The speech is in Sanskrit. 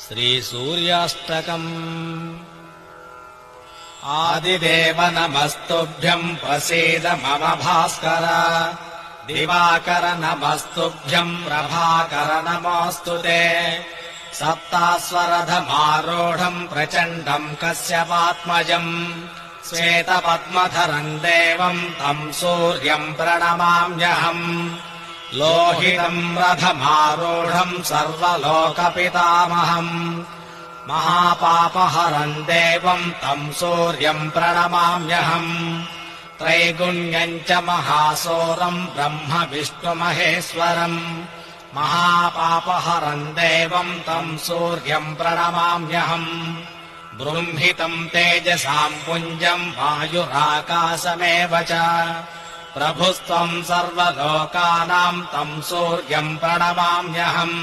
श्रीसूर्याष्टकम् आदिदेव नमस्तुभ्यम् प्रसीद मम भास्कर दिवाकर नमस्तुभ्यम् प्रभाकर नमोऽस्तु ते। सप्तास्वरथमारूढम् प्रचण्डम् कस्यपात्मजम्। श्वेतपद्मधरम् देवम् तम् सूर्यम् प्रणमाम्यहम् लोहितम् रथमारूढम् सर्वलोकपितामहम्। महापापहरम् देवम् तम् सूर्यम् प्रणमाम्यहम्। त्रैगुण्यम् च महासोरम् ब्रह्म विष्णुमहेश्वरम्। महापापहरम् देवम् तम् सूर्यम् प्रणमाम्यहम्। बृंहितम् तेजसाम् पुञ्जम् वायुराकाशमेव च प्रभुस्त्वम् सर्वलोकानाम् तम् सूर्यम् प्रणमाम्यहम्